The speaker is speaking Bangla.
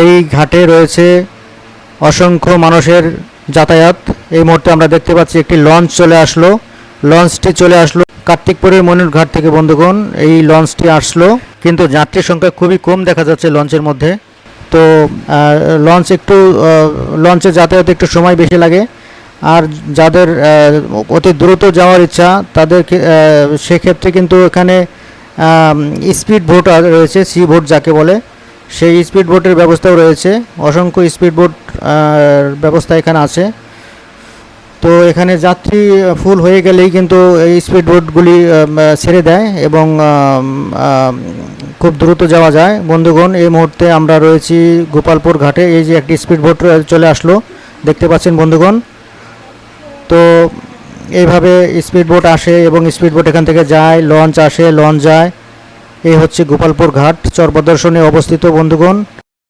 এই ঘাটে রয়েছে অসংখ্য মানুষের যাতায়াত। এই মুহূর্তে আমরা দেখতে পাচ্ছি একটি লঞ্চ চলে আসলো। লঞ্চটি চলে আসলো কার্তিকপুরের মনুর ঘাট থেকে, বন্ধুগণ। এই লঞ্চটি আসলো, কিন্তু যাত্রীর সংখ্যা খুবই কম দেখা যাচ্ছে লঞ্চের মধ্যে। তো লঞ্চ একটু লঞ্চে যাতায়াতে একটু সময় বেশি লাগে। আর যাদের অতি দ্রুত যাওয়ার ইচ্ছা তাদেরকে সেক্ষেত্রে কিন্তু এখানে স্পিড ভোট রয়েছে, সি ভোট যাকে বলে। সেই স্পিড বোটের ব্যবস্থাও রয়েছে। অসংখ্য স্পিড বোট ব্যবস্থা এখানে আছে। তো এখানে যাত্রী ফুল হয়ে গেলেই কিন্তু এই স্পিড বোটগুলি ছেড়ে দেয় এবং খুব দ্রুত যাওয়া যায়। বন্ধুগণ, এই মুহূর্তে আমরা রয়েছি গোপালপুর ঘাটে। এই যে একটি স্পিড বোট চলে আসলো। দেখতে পাচ্ছেন বন্ধুগণ। তো এইভাবে স্পিড বোট আসে এবং স্পিড বোট এখান থেকে যায় লঞ্চ আসে লঞ্চ যায়। এই হচ্ছে গোপালপুর ঘাট চর প্রদর্শনে অবস্থিত বন্ধুগণ।